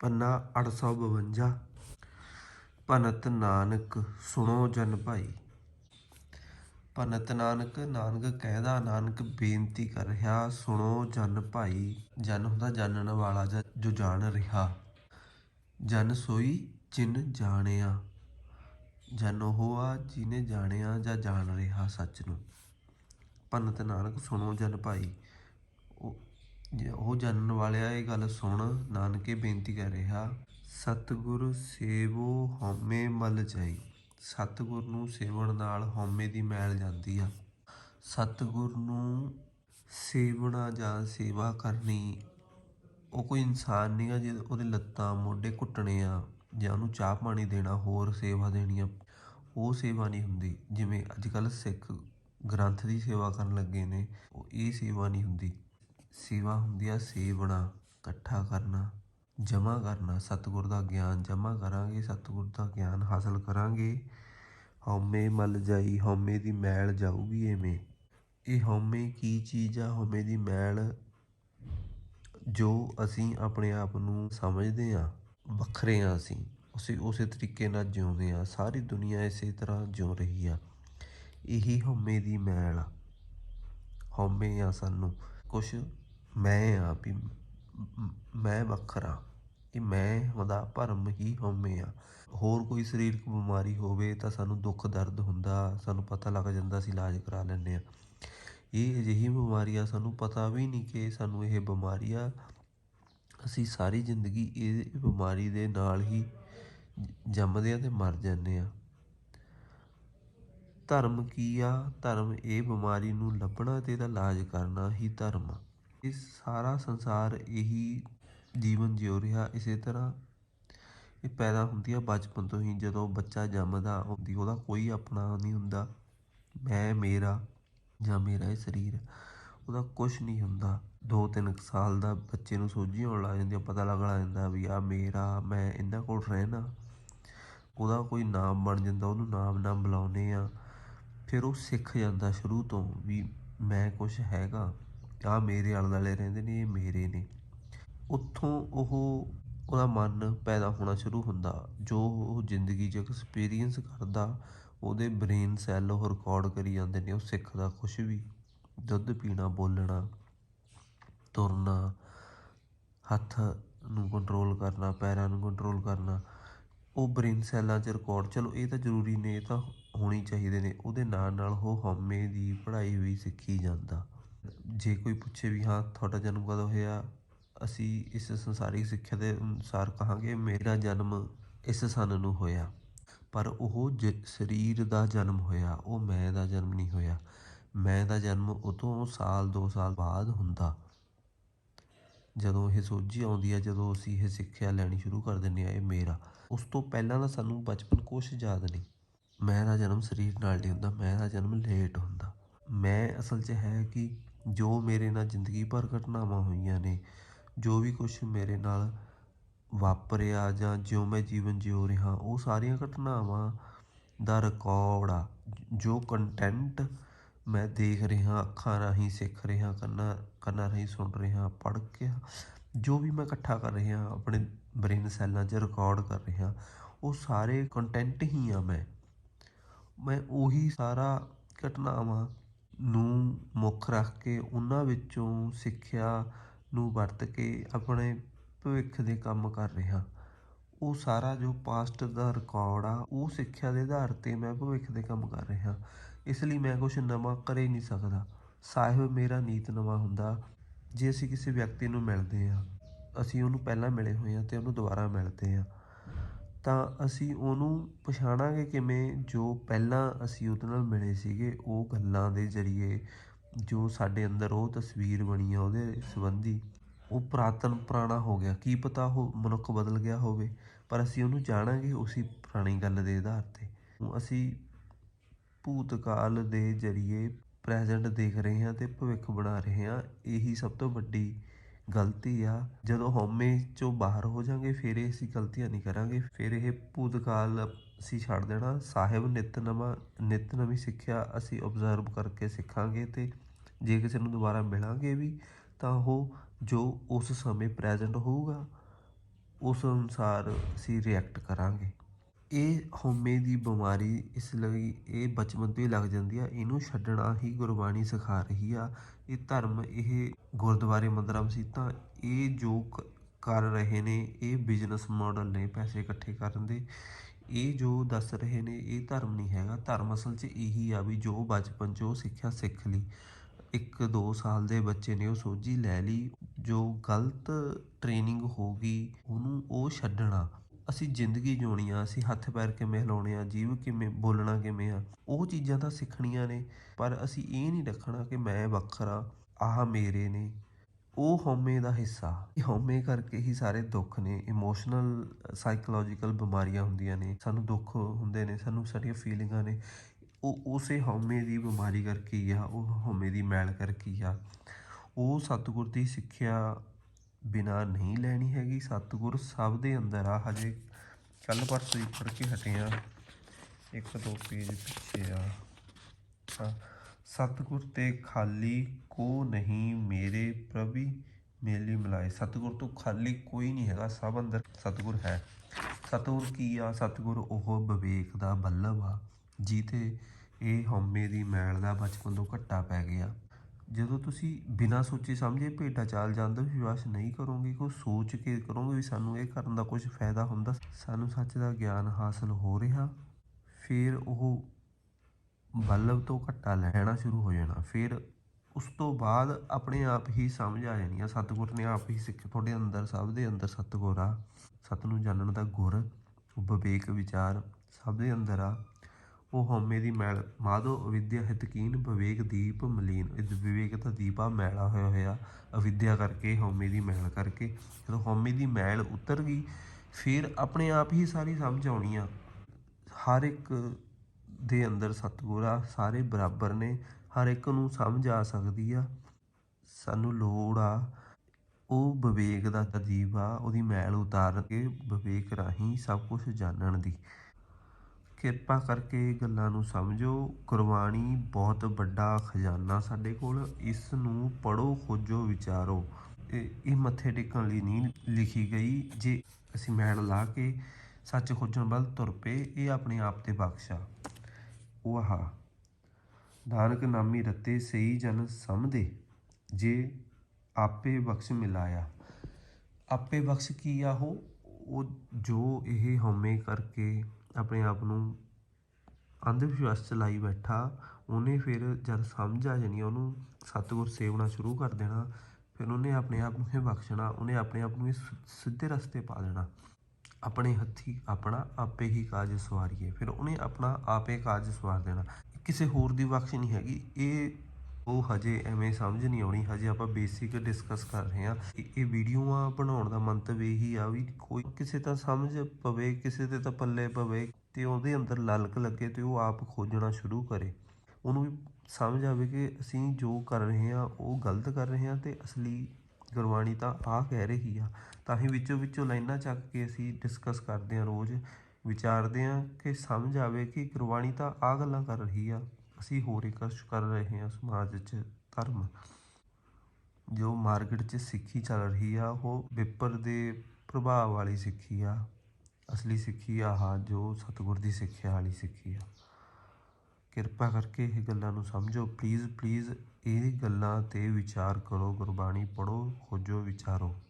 ਪੰਨਾ 852 ਭਨਤ ਨਾਨਕ, ਸੁਣੋ ਜਨ ਭਾਈ। ਭਨਤ ਨਾਨਕ ਨਾਨਕ ਕਹਿਦਾ, ਨਾਨਕ ਬੇਨਤੀ ਕਰ ਰਿਹਾ, ਸੁਣੋ ਜਨ ਭਾਈ। ਜਨ ਹੁੰਦਾ ਜਾਣਨ ਵਾਲਾ, ਜਾਂ, ਜੋ ਜਾਣ ਰਿਹਾ। ਜਨ ਸੋਈ ਜਿਨ ਜਾਣਿਆ। ਜਨ ਉਹ ਆ ਜਿਹਨੇ ਜਾਣਿਆ ਜਾਂ ਜਾਣ ਰਿਹਾ ਸੱਚ ਨੂੰ। ਭਨਤ ਨਾਨਕ, ਸੁਣੋ ਜਨ ਭਾਈ। ਉਹ ਜਾਣਨ ਵਾਲਿਆ ਇਹ ਗੱਲ ਸੁਣ, ਨਾਨਕੇ ਬੇਨਤੀ ਕਰ ਰਿਹਾ, ਸਤਿਗੁਰ ਸੇਵੋ ਹਉਮੈ ਮਲ ਜਾਈ। ਸਤਿਗੁਰ ਨੂੰ ਸੇਵਣ ਨਾਲ ਹਉਮੈ ਦੀ ਮੈਲ ਜਾਂਦੀ ਆ। ਸਤਿਗੁਰ ਨੂੰ ਸੇਵਣਾ ਜਾਂ ਸੇਵਾ ਕਰਨੀ, ਉਹ ਕੋਈ ਇਨਸਾਨ ਨਹੀਂ ਆ ਜਿਹਦੇ ਉਹਦੇ ਲੱਤਾਂ ਮੋਢੇ ਘੁੱਟਣੇ ਆ ਜਾਂ ਉਹਨੂੰ ਚਾਹ ਪਾਣੀ ਦੇਣਾ, ਹੋਰ ਸੇਵਾ ਦੇਣੀ ਆ। ਉਹ ਸੇਵਾ ਨਹੀਂ ਹੁੰਦੀ। ਜਿਵੇਂ ਅੱਜ ਕੱਲ੍ਹ ਸਿੱਖ ਗ੍ਰੰਥ ਦੀ ਸੇਵਾ ਕਰਨ ਲੱਗੇ ਨੇ, ਉਹ ਇਹ ਸੇਵਾ ਨਹੀਂ ਹੁੰਦੀ। ਸੇਵਾ ਹੁੰਦੀ ਆ ਸੇਵਣਾ ਇਕੱਠਾ ਕਰਨਾ ਜਮ੍ਹਾਂ ਕਰਨਾ, ਸਤਿਗੁਰ ਦਾ ਗਿਆਨ ਜਮ੍ਹਾਂ ਕਰਾਂਗੇ, ਸਤਿਗੁਰ ਦਾ ਗਿਆਨ ਹਾਸਲ ਕਰਾਂਗੇ। ਹਉਮੈ ਮਲ ਜਾਈ, ਹਉਮੈ ਦੀ ਮੈਲ ਜਾਊਗੀ ਐਵੇਂ। ਇਹ ਹਉਮੈ ਕੀ ਚੀਜ਼ ਆ? ਹਉਮੈ ਦੀ ਮੈਲ ਜੋ ਅਸੀਂ ਆਪਣੇ ਆਪ ਨੂੰ ਸਮਝਦੇ ਹਾਂ ਵੱਖਰੇ ਹਾਂ ਅਸੀਂ, ਉਸੇ ਉਸੇ ਤਰੀਕੇ ਨਾਲ ਜਿਉਂਦੇ ਹਾਂ ਸਾਰੀ ਦੁਨੀਆ ਇਸੇ ਤਰ੍ਹਾਂ ਜਿਉ ਰਹੀ ਆ। ਇਹੀ ਹਉਮੈ ਦੀ ਮੈਲ ਆ। ਹਉਮੈ ਆ ਸਾਨੂੰ ਕੁਛ ਮੈਂ ਆ ਵੀ ਮੈਂ ਵੱਖਰਾ ਇਹ ਮੈਂ ਉਹਦਾ ਭਰਮ ਹੀ ਹਉਮੈ ਆ। ਹੋਰ ਕੋਈ ਸਰੀਰਕ ਬਿਮਾਰੀ ਹੋਵੇ ਤਾਂ ਸਾਨੂੰ ਦੁੱਖ ਦਰਦ ਹੁੰਦਾ, ਸਾਨੂੰ ਪਤਾ ਲੱਗ ਜਾਂਦਾ ਅਸੀਂ ਇਲਾਜ ਕਰਾ ਲੈਂਦੇ ਆ। ਇਹ ਅਜਿਹੀ ਬਿਮਾਰੀ ਆ, ਸਾਨੂੰ ਪਤਾ ਵੀ ਨਹੀਂ ਕਿ ਸਾਨੂੰ ਇਹ ਬਿਮਾਰੀ ਆ। ਅਸੀਂ ਸਾਰੀ ਜ਼ਿੰਦਗੀ ਇਹ ਬਿਮਾਰੀ ਦੇ ਨਾਲ ਹੀ ਜੰਮਦੇ ਆ ਤੇ ਮਰ ਜਾਂਦੇ ਆ। ਧਰਮ ਕੀ ਆ? ਧਰਮ ਇਹ ਬਿਮਾਰੀ ਨੂੰ ਲੱਭਣਾ ਤੇ ਇਹਦਾ ਇਲਾਜ ਕਰਨਾ ਹੀ ਧਰਮ ਆ। ਇਹ ਸਾਰਾ ਸੰਸਾਰ ਇਹੀ ਜੀਵਨ ਜਿਉ ਰਿਹਾ। ਇਸੇ ਤਰ੍ਹਾਂ ਇਹ ਪੈਦਾ ਹੁੰਦੀ ਆ ਬਚਪਨ ਤੋਂ ਹੀ। ਜਦੋਂ ਬੱਚਾ ਜੰਮਦਾ ਹੁੰਦੀ ਉਹਦਾ ਕੋਈ ਆਪਣਾ ਨਹੀਂ ਹੁੰਦਾ। ਮੈਂ, ਮੇਰਾ ਜਾਂ ਮੇਰਾ ਇਹ ਸਰੀਰ, ਉਹਦਾ ਕੁਝ ਨਹੀਂ ਹੁੰਦਾ। ਦੋ ਤਿੰਨ ਕੁ ਸਾਲ ਦਾ ਬੱਚੇ ਨੂੰ ਸੋਝੀ ਹੋਣ ਲੱਗ ਜਾਂਦੀ ਪਤਾ ਲੱਗਣ ਲੱਗ ਜਾਂਦਾ ਵੀ ਆ ਮੇਰਾ, ਮੈਂ ਇਹਨਾਂ ਕੋਲ ਰਹਿਣਾ। ਉਹਦਾ ਕੋਈ ਨਾਮ ਬਣ ਜਾਂਦਾ, ਉਹਨੂੰ ਨਾਮ ਨਾਲ ਬੁਲਾਉਂਦੇ ਆ। ਫਿਰ ਉਹ ਸਿੱਖ ਜਾਂਦਾ ਸ਼ੁਰੂ ਤੋਂ ਵੀ ਮੈਂ ਕੁਝ ਹੈਗਾ। ਆ ਮੇਰੇ ਆਲੇ ਦੁਆਲੇ ਰਹਿੰਦੇ ਨੇ, ਇਹ ਮੇਰੇ ਨੇ। ਉੱਥੋਂ ਉਹ, ਉਹਦਾ ਮਨ ਪੈਦਾ ਹੋਣਾ ਸ਼ੁਰੂ ਹੁੰਦਾ, ਜੋ ਉਹ ਜ਼ਿੰਦਗੀ 'ਚ ਐਕਸਪੀਰੀਅੰਸ ਕਰਦਾ, ਉਹਦੇ ਬ੍ਰੇਨ ਸੈੱਲ ਉਹ ਰਿਕਾਰਡ ਕਰੀ ਜਾਂਦੇ ਨੇ, ਉਹ ਸਿੱਖਦਾ ਕੁਝ ਵੀ। ਦੁੱਧ ਪੀਣਾ, ਬੋਲਣਾ, ਤੁਰਨਾ, ਹੱਥ ਨੂੰ ਕੰਟਰੋਲ ਕਰਨਾ, ਪੈਰਾਂ ਨੂੰ ਕੰਟਰੋਲ ਕਰਨਾ, ਉਹ ਬ੍ਰੇਨ ਸੈੱਲਾਂ 'ਚ ਰਿਕਾਰਡ ਚਲੋ, ਇਹ ਤਾਂ ਜ਼ਰੂਰੀ ਨੇ, ਇਹ ਤਾਂ ਹੋਣੀ ਚਾਹੀਦੇ ਨੇ। ਉਹਦੇ ਨਾਲ ਨਾਲ ਉਹ ਹਉਮੈ ਦੀ ਪੜ੍ਹਾਈ ਵੀ ਸਿੱਖੀ ਜਾਂਦਾ। ਜੇ ਕੋਈ ਪੁੱਛੇ ਵੀ ਹਾਂ, ਤੁਹਾਡਾ ਜਨਮ ਕਦੋਂ ਹੋਇਆ, ਅਸੀਂ ਇਸ ਸੰਸਾਰਿਕ ਸਿੱਖਿਆ ਦੇ ਅਨੁਸਾਰ ਕਹਾਂਗੇ ਮੇਰਾ ਜਨਮ ਇਸ ਸਨ ਨੂੰ ਹੋਇਆ। ਪਰ ਉਹ ਜ, ਸਰੀਰ ਦਾ ਜਨਮ ਹੋਇਆ, ਉਹ ਮੈਂ ਦਾ ਜਨਮ ਨਹੀਂ ਹੋਇਆ। ਮੈਂ ਦਾ ਜਨਮ ਉਦੋਂ ਸਾਲ, ਦੋ ਸਾਲ ਬਾਅਦ ਹੁੰਦਾ। ਜਦੋਂ ਇਹ ਸੋਝੀ ਆਉਂਦੀ ਹੈ ਜਦੋਂ ਅਸੀਂ ਇਹ ਸਿੱਖਿਆ ਲੈਣੀ ਸ਼ੁਰੂ ਕਰ ਦਿੰਦੇ ਆ, ਇਹ ਮੇਰਾ। ਉਸ ਤੋਂ ਪਹਿਲਾਂ ਦਾ ਸਾਨੂੰ ਬਚਪਨ ਕੁਛ ਯਾਦ ਨਹੀਂ। ਮੈਂ ਦਾ ਜਨਮ ਸਰੀਰ ਨਾਲ ਨਹੀਂ ਹੁੰਦਾ, ਮੈਂ ਦਾ ਜਨਮ ਲੇਟ ਹੁੰਦਾ। ਮੈਂ ਅਸਲ 'ਚ ਹੈ ਕਿ ਜੋ ਮੇਰੇ ਨਾਲ ਜ਼ਿੰਦਗੀ ਭਰ ਘਟਨਾਵਾਂ ਹੋਈਆਂ ਨੇ, ਜੋ ਵੀ ਕੁਛ ਮੇਰੇ ਨਾਲ ਵਾਪਰਿਆ ਜਾਂ ਜਿਉਂ ਮੈਂ ਜੀਵਨ ਜਿਉ ਰਿਹਾ, ਉਹ ਸਾਰੀਆਂ ਘਟਨਾਵਾਂ ਦਾ ਰਿਕਾਰਡ ਆ। ਜੋ ਕੰਟੈਂਟ ਮੈਂ ਦੇਖ ਰਿਹਾ, ਅੱਖਾਂ ਰਾਹੀਂ ਸਿੱਖ ਰਿਹਾ, ਕੰਨਾਂ ਕੰਨਾਂ ਰਾਹੀਂ ਸੁਣ ਰਿਹਾ, ਪੜ੍ਹ ਕੇ, ਜੋ ਵੀ ਮੈਂ ਇਕੱਠਾ ਕਰ ਰਿਹਾ, ਆਪਣੇ ਬ੍ਰੇਨ ਸੈੱਲਾਂ 'ਚ ਰਿਕਾਰਡ ਕਰ ਰਿਹਾ, ਉਹ ਸਾਰੇ ਕੰਟੈਂਟ ਹੀ ਆ ਮੈਂ। ਮੈਂ ਉਹੀ ਸਾਰਾ ਘਟਨਾਵਾਂ ਨੂੰ ਮੁੱਖ ਰੱਖ ਕੇ ਉਹਨਾਂ ਵਿੱਚੋਂ ਸਿੱਖਿਆ ਨੂੰ ਵਰਤ ਕੇ ਆਪਣੇ ਭਵਿੱਖ ਦੇ ਕੰਮ ਕਰ ਰਿਹਾ। ਉਹ ਸਾਰਾ ਜੋ ਪਾਸਟ ਦਾ ਰਿਕਾਰਡ ਆ, ਉਹ ਸਿੱਖਿਆ ਦੇ ਆਧਾਰ ਤੇ ਮੈਂ ਭਵਿੱਖ ਦੇ ਕੰਮ ਕਰ ਰਿਹਾ। ਇਸ ਲਈ ਮੈਂ ਕੁਝ ਨਵਾਂ ਕਰ ਹੀ ਨਹੀਂ ਸਕਦਾ। ਸਾਹਿਬ ਮੇਰਾ ਨੀਤ ਨਵਾਂ ਹੁੰਦਾ, ਜੇ ਅਸੀਂ ਕਿਸੇ ਵਿਅਕਤੀ ਨੂੰ ਮਿਲਦੇ ਹਾਂ, ਅਸੀਂ ਉਹਨੂੰ ਪਹਿਲਾਂ ਮਿਲੇ ਹੋਏ ਹਾਂ ਤੇ ਉਹਨੂੰ ਦੁਬਾਰਾ ਮਿਲਦੇ ਹਾਂ। ਤਾਂ ਅਸੀਂ ਉਹਨੂੰ ਪਛਾਣਾਂਗੇ ਕਿਵੇਂ? ਜੋ ਪਹਿਲਾਂ ਅਸੀਂ ਉਹਦੇ ਨਾਲ ਮਿਲੇ ਸੀਗੇ, ਉਹ ਗੱਲਾਂ ਦੇ ਜ਼ਰੀਏ ਜੋ ਸਾਡੇ ਅੰਦਰ ਉਹ ਤਸਵੀਰ ਬਣੀ ਆ ਉਹਦੇ ਸੰਬੰਧੀ, ਉਹ ਪੁਰਾਤਨ ਪੁਰਾਣਾ ਹੋ ਗਿਆ। ਕੀ ਪਤਾ ਉਹ ਮਨੁੱਖ ਬਦਲ ਗਿਆ ਹੋਵੇ, ਪਰ ਅਸੀਂ ਉਹਨੂੰ ਜਾਣਾਂਗੇ ਉਸੇ ਪੁਰਾਣੀ ਗੱਲ ਦੇ ਆਧਾਰ ਤੇ। ਅਸੀਂ ਭੂਤਕਾਲ ਦੇ ਜ਼ਰੀਏ ਪ੍ਰੈਜ਼ੈਂਟ ਦੇਖ ਰਹੇ ਹਾਂ ਤੇ ਭਵਿੱਖ ਬਣਾ ਰਹੇ ਹਾਂ। ਇਹੀ ਸਭ ਤੋਂ ਵੱਡੀ ਗਲਤੀ ਆ। ਜਦੋਂ ਹਉਮੈ ਚੋਂ ਬਾਹਰ ਹੋ ਜਾਾਂਗੇ, ਫਿਰ ਇਹ ਅਸੀਂ ਗਲਤੀਆਂ ਨਹੀਂ ਕਰਾਂਗੇ। ਫਿਰ ਇਹ ਭੂਤਕਾਲ ਅਸੀਂ ਛੱਡ ਦੇਣਾ। ਸਾਹਿਬ ਨਿਤ ਨਵਾਂ, ਨਿਤ ਨਵੀਂ ਸਿੱਖਿਆ ਅਸੀਂ ਆਬਜ਼ਰਵ ਕਰਕੇ ਸਿੱਖਾਂਗੇ ਤੇ ਜੇ ਕਿਸੇ ਨੂੰ ਦੁਬਾਰਾ ਮਿਲਾਂਗੇ ਵੀ, ਤਾਂ ਉਹ ਜੋ ਉਸ ਸਮੇਂ ਪ੍ਰੈਜ਼ੈਂਟ ਹੋਊਗਾ, ਉਸ ਅਨੁਸਾਰ ਅਸੀਂ ਰਿਐਕਟ ਕਰਾਂਗੇ। ਇਹ ਹਉਮੈ ਦੀ ਬਿਮਾਰੀ ਇਸ ਲਈ ਇਹ ਬਚਪਨ ਤੋਂ ਹੀ ਲੱਗ ਜਾਂਦੀ ਆ। ਇਹਨੂੰ ਛੱਡਣਾ ਹੀ ਗੁਰਬਾਣੀ ਸਿਖਾ ਰਹੀ ਆ। ਇਹ ਧਰਮ, ਇਹ ਗੁਰਦੁਆਰੇ ਮੰਦਰਾਂ ਮਸੀਤਾਂ ਇਹ ਜੋ ਕ- ਕਰ ਰਹੇ ਨੇ, ਇਹ ਬਿਜ਼ਨਸ ਮਾਡਲ ਨੇ ਪੈਸੇ ਇਕੱਠੇ ਕਰਨ ਦੇ। ਇਹ ਜੋ ਦੱਸ ਰਹੇ ਨੇ, ਇਹ ਧਰਮ ਨਹੀਂ ਹੈਗਾ। ਧਰਮ ਅਸਲ 'ਚ ਇਹੀ ਆ ਵੀ ਜੋ ਬਚਪਨ 'ਚ ਉਹ ਸਿੱਖਿਆ ਸਿੱਖ ਲਈ। ਇੱਕ ਦੋ ਸਾਲ ਦੇ ਬੱਚੇ ਨੇ ਉਹ ਸੋਝੀ ਲੈ ਲਈ। ਜੋ ਗਲਤ ਟ੍ਰੇਨਿੰਗ ਹੋ ਗਈ, ਉਹਨੂੰ ਉਹ ਛੱਡਣਾ। ਅਸੀਂ ਜ਼ਿੰਦਗੀ ਜਿਉਣੀ ਆ, ਅਸੀਂ ਹੱਥ ਪੈਰ ਕਿਵੇਂ ਹਿਲਾਉਣੇ ਆ, ਜੀਵ ਕਿਵੇਂ ਬੋਲਣਾ ਕਿਵੇਂ ਆ, ਉਹ ਚੀਜ਼ਾਂ ਤਾਂ ਸਿੱਖਣੀਆਂ ਨੇ, ਪਰ ਅਸੀਂ ਇਹ ਨਹੀਂ ਰੱਖਣਾ ਕਿ ਮੈਂ ਵੱਖਰਾ ਆਹ ਮੇਰੇ ਨੇ। ਉਹ ਹਉਮੈ ਦਾ ਹਿੱਸਾ। ਇਹ ਹਉਮੈ ਕਰਕੇ ਹੀ ਸਾਰੇ ਦੁੱਖ ਨੇ ਇਮੋਸ਼ਨਲ ਸਾਈਕੋਲੋਜੀਕਲ ਬਿਮਾਰੀਆਂ ਹੁੰਦੀਆਂ ਨੇ, ਸਾਨੂੰ ਦੁੱਖ ਹੁੰਦੇ ਨੇ, ਸਾਨੂੰ ਸਾਡੀਆਂ ਫੀਲਿੰਗਾਂ ਨੇ। ਉਹ ਉਸੇ ਹਉਮੈ ਦੀ ਬਿਮਾਰੀ ਕਰਕੇ ਆ, ਉਹ ਹਉਮੈ ਦੀ ਮੈਲ ਕਰਕੇ ਆ। ਉਹ ਸਤਿਗੁਰ ਦੀ ਸਿੱਖਿਆ ਬਿਨਾ ਨਹੀਂ ਲੈਣੀ ਹੈਗੀ। ਸਤਿਗੁਰ ਸਭ ਦੇ ਅੰਦਰ ਆ। ਹਜੇ ਕੱਲ ਪਰਸੋਂ ਹੀ ਪੜ੍ਹ ਕੇ ਹਟੇ ਆ। ਇੱਕ, ਦੋ ਪੇਜ ਪਿੱਛੇ ਆ। ਸਤਿਗੁਰ ਤੇ ਖਾਲੀ ਕੋ ਨਹੀਂ ਮੇਰੇ ਪ੍ਰਭੀ ਮੇਲੇ ਮਿਲਾਏ। ਸਤਿਗੁਰ ਤੋਂ ਖਾਲੀ ਕੋਈ ਨਹੀਂ ਹੈਗਾ। ਸਭ ਅੰਦਰ ਸਤਿਗੁਰ ਹੈ। ਸਤਿਗੁਰ ਕੀ ਆ? ਸਤਿਗੁਰ ਉਹ ਵਿਵੇਕ ਦਾ ਬੱਲਬ ਆ ਜਿਹਤੇ ਇਹ ਹਉਮੈ ਦੀ ਮੈਲ ਦਾ ਬਚਪਨ ਤੋਂ ਘੱਟਾ ਪੈ ਗਿਆ। ਜਦੋਂ ਤੁਸੀਂ ਬਿਨਾਂ ਸੋਚੇ ਸਮਝੇ ਭੇਡਾਂ ਚਾਲ ਜਾਂਦੇ ਵਿਸ਼ਵਾਸ ਨਹੀਂ ਕਰੋਗੇ ਕੋਈ ਸੋਚ ਕੇ ਕਰੋਗੇ ਵੀ ਸਾਨੂੰ ਇਹ ਕਰਨ ਦਾ ਕੁਝ ਫਾਇਦਾ ਹੁੰਦਾ। ਸਾਨੂੰ ਸੱਚ ਦਾ ਗਿਆਨ ਹਾਸਲ ਹੋ ਰਿਹਾ। ਫਿਰ ਉਹ ਬੱਲਬ ਤੋਂ ਘੱਟਾ ਲੈਣਾ ਸ਼ੁਰੂ ਹੋ ਜਾਣਾ। ਫਿਰ ਉਸ ਤੋਂ ਬਾਅਦ ਆਪਣੇ ਆਪ ਹੀ ਸਮਝ ਆ ਜਾਣੀ ਆ। ਸਤਿਗੁਰ ਨੇ ਆਪ ਹੀ ਸਿੱਖ ਤੁਹਾਡੇ ਅੰਦਰ, ਸਭ ਦੇ ਅੰਦਰ ਸਤਿਗੁਰ ਆ। ਸਤ ਨੂੰ ਜਾਣਨ ਦਾ ਗੁਰ ਵਿਵੇਕ ਵਿਚਾਰ ਸਭ ਦੇ ਅੰਦਰ ਆ। ਉਹ ਹਉਮੈ ਦੀ ਮੈਲ। ਮਾਧੋ ਅਵਿਦਿਆ ਹਿਤਕੀਨ ਵਿਵੇਕ ਦੀਪ ਮਲੀਨ। ਇਹ ਵਿਵੇਕ ਦਾ ਦੀਪਾ ਮੈਲਾ ਹੋਇਆ ਹੋਇਆ। ਅਵਿਦਿਆ ਕਰਕੇ, ਹਉਮੈ ਦੀ ਮੈਲ ਕਰਕੇ। ਜਦੋਂ ਹਉਮੈ ਦੀ ਮੈਲ ਉਤਰ ਗਈ, ਫਿਰ ਆਪਣੇ ਆਪ ਹੀ ਸਾਰੀ ਸਮਝ ਆਉਣੀ ਆ। ਹਰ ਇੱਕ ਦੇ ਅੰਦਰ ਸਤਿਗੁਰ ਆ, ਸਾਰੇ ਬਰਾਬਰ ਨੇ। ਹਰ ਇੱਕ ਨੂੰ ਸਮਝ ਆ ਸਕਦੀ ਆ। ਸਾਨੂੰ ਲੋੜ ਆ। ਉਹ ਵਿਵੇਕ ਦਾ ਤਜੀਬ ਆ। ਉਹਦੀ ਮੈਲ ਉਤਾਰ ਕੇ ਵਿਵੇਕ ਰਾਹੀਂ ਸਭ ਕੁਝ ਜਾਣਨ ਦੀ। ਕਿਰਪਾ ਕਰਕੇ ਗੱਲਾਂ ਨੂੰ ਸਮਝੋ। ਗੁਰਬਾਣੀ ਬਹੁਤ ਵੱਡਾ ਖਜ਼ਾਨਾ ਸਾਡੇ ਕੋਲ। ਇਸ ਨੂੰ ਪੜੋ ਖੋਜੋ, ਵਿਚਾਰੋ। ਇਹ ਮੱਥੇ ਟੇਕਣ ਲਈ ਨਹੀਂ ਲਿਖੀ ਗਈ। ਜੇ ਅਸੀਂ ਮੈਲ ਲਾ ਕੇ ਸੱਚ ਖੋਜਣ ਵੱਲ ਤੁਰ ਪਏ, ਇਹ ਆਪਣੇ ਆਪ ਤੇ ਬਖਸ਼ਾ। ਉਹ ਆਹ ਨਾਨਕ ਨਾਮੀ ਰਤੇ ਸਹੀ ਜਨ ਸਮਦੇ ਜੇ ਆਪੇ ਬਖਸ਼ ਮਿਲਾਇਆ। ਆਪੇ ਬਖਸ਼ ਕੀ ਆ ਉਹ? ਉਹ ਜੋ ਇਹ ਹਉਮੈ ਕਰਕੇ ਆਪਣੇ ਆਪ ਨੂੰ ਅੰਧ ਵਿਸ਼ਵਾਸ ਚ ਲਾਈ ਬੈਠਾ, ਉਹਨੇ ਫਿਰ ਜਦ ਸਮਝ ਆ ਜਾਣੀ ਉਹਨੂੰ ਸਤਿਗੁਰ ਸੇਵਣਾ ਸ਼ੁਰੂ ਕਰ ਦੇਣਾ, ਫਿਰ ਉਹਨੇ ਆਪਣੇ ਆਪ ਨੂੰ ਇਹ ਬਖਸ਼ਣਾ, ਉਹਨੇ ਆਪਣੇ ਆਪ ਨੂੰ ਇਹ ਸਿੱਧੇ ਰਸਤੇ ਪਾ ਦੇਣਾ। ਆਪਣੇ ਹੱਥੀ ਆਪਣਾ ਆਪੇ ਹੀ ਕਾਜ ਸਵਾਰੀਏ, ਫਿਰ ਉਹਨੇ ਆਪਣਾ ਆਪੇ ਕਾਜ ਸਵਾਰ ਦੇਣਾ। ਕਿਸੇ ਹੋਰ ਦੀ ਬਖਸ਼ ਨਹੀਂ ਹੈਗੀ, ਇਹ ਉਹ ਹਜੇ ਐਵੇਂ ਸਮਝ ਨਹੀਂ ਆਉਣੀ, ਹਜੇ ਆਪਾਂ ਬੇਸਿਕ ਡਿਸਕਸ ਕਰ ਰਹੇ ਹਾਂ। ਇਹ- ਇਹ ਵੀਡੀਓਆਂ ਬਣਾਉਣ ਦਾ ਮੰਤਵ ਇਹੀ ਆ ਵੀ ਕੋਈ ਕਿਸੇ ਤਾਂ ਸਮਝ ਪਵੇ, ਕਿਸੇ ਤੇ ਤਾਂ ਪੱਲੇ ਪਵੇ ਤੇ ਉਹਦੇ ਅੰਦਰ ਲਲਕ ਲੱਗੇ ਤੇ ਉਹ ਆਪ ਖੋਜਣਾ ਸ਼ੁਰੂ ਕਰੇ। ਉਹਨੂੰ ਵੀ ਸਮਝ ਆਵੇ ਕਿ ਅਸੀਂ ਜੋ ਕਰ ਰਹੇ ਹਾਂ, ਉਹ ਗਲਤ ਕਰ ਰਹੇ ਹਾਂ ਤੇ ਅਸਲੀ ਗੁਰਬਾਣੀ ਤਾਂ ਆਹ ਕਹਿ ਰਹੀ ਆ। ਤਾਂ ਹੀ ਵਿੱਚੋਂ ਵਿੱਚੋਂ ਲਾਈਨਾਂ ਚੱਕ ਕੇ ਅਸੀਂ ਡਿਸਕਸ ਕਰਦੇ ਹਾਂ, ਰੋਜ਼ ਵਿਚਾਰਦੇ ਹਾਂ ਕਿ ਸਮਝ ਆਵੇ ਕਿ ਗੁਰਬਾਣੀ ਤਾਂ ਆਹ ਗੱਲਾਂ ਕਰ ਰਹੀ ਆ। ਅਸੀਂ ਹੋਰ ਇੱਕ ਕੁਛ ਕਰ ਰਹੇ ਹਾਂ ਸਮਾਜ 'ਚ ਧਰਮ। ਜੋ ਮਾਰਕੀਟ 'ਚ ਸਿੱਖੀ ਚੱਲ ਰਹੀ ਆ, ਉਹ ਪੇਪਰ ਦੇ ਪ੍ਰਭਾਵ ਵਾਲੀ ਸਿੱਖੀ ਆ। ਅਸਲੀ ਸਿੱਖੀ ਆਹ, ਜੋ ਸਤਿਗੁਰ ਦੀ ਸਿੱਖਿਆ ਵਾਲੀ ਸਿੱਖੀ ਆ। ਕਿਰਪਾ ਕਰਕੇ ਇਹ ਗੱਲਾਂ ਨੂੰ ਸਮਝੋ। ਪਲੀਜ਼ ਪਲੀਜ਼ ਇਹ ਗੱਲਾਂ ਤੇ ਵਿਚਾਰ ਕਰੋ। ਗੁਰਬਾਣੀ ਪੜੋ ਖੋਜੋ, ਵਿਚਾਰੋ।